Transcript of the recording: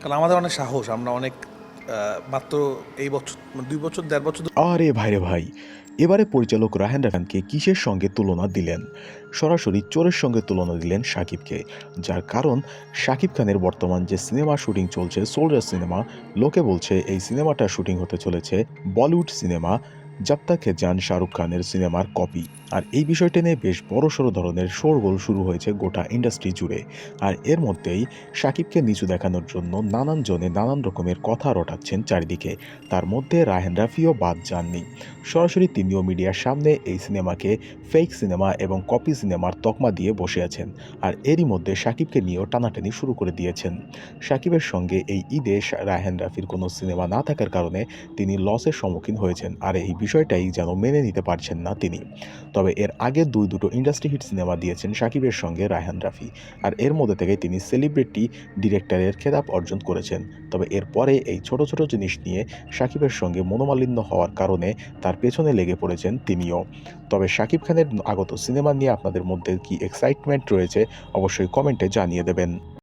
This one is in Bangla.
কারণ আমাদের অনেক সাহস, আমরা অনেক মাত্র এই বছর মানে দুই বছর, দেড় বছর আরে ভাইরে ভাই, এবারে পরিচালক রাহেন রাখানকে কিসের সঙ্গে তুলনা দিলেন? সরাসরি চোরের সঙ্গে তুলনা দিলেন শাকিবকে যার কারণ শাকিব খানের বর্তমান যে সিনেমা শুটিং চলছে, সোলজার সিনেমা, লোকে বলছে এই সিনেমাটা শুটিং হতে চলেছে বলিউড সিনেমা জব তক হে জান শাহরুখ খানের সিনেমার কপি। আর এই বিষয়টা নিয়ে বেশ বড়সড় ধরনের শোরগোল শুরু হয়েছে গোটা ইন্ডাস্ট্রি জুড়ে। আর এর মধ্যেই শাকিবকে নিচু দেখানোর জন্য নানান জনে নানান রকমের কথা রটাচ্ছেন চারিদিকে। তার মধ্যে রাহেন রাফিও বাদ যাননি। সরাসরি তিনিও মিডিয়ার সামনে এই সিনেমাকে ফেক সিনেমা এবং কপি সিনেমার তকমা দিয়ে বসে আছেন। আর এরই মধ্যে সাকিবকে নিয়েও টানাটানি শুরু করে দিয়েছেন। সাকিবের সঙ্গে এই ঈদে রায়হান রাফির কোনো সিনেমা না থাকার কারণে তিনি লসের সম্মুখীন হয়েছেন। আর এই বিষয়টাই যেন মেনে নিতে পারছেন না তিনি। তবে এর আগে দুই দুটো ইন্ডাস্ট্রি হিট সিনেমা দিয়েছেন সাকিবের সঙ্গে রায়হান রাফি। আর এর মধ্যে থেকে তিনি সেলিব্রিটি ডিরেক্টরের খেতাব অর্জন করেছেন। তবে এরপরে এই ছোট ছোট জিনিস নিয়ে সাকিবের সঙ্গে মনোমালিন্য হওয়ার কারণে তার পেছনে লেগে পড়েছেন তিনিও। তবে শাকিব খানের আগত সিনেমা নিয়ে আপনাদের মধ্যে কি এক্সাইটমেন্ট রয়েছে, অবশ্যই কমেন্টে জানিয়ে দেবেন।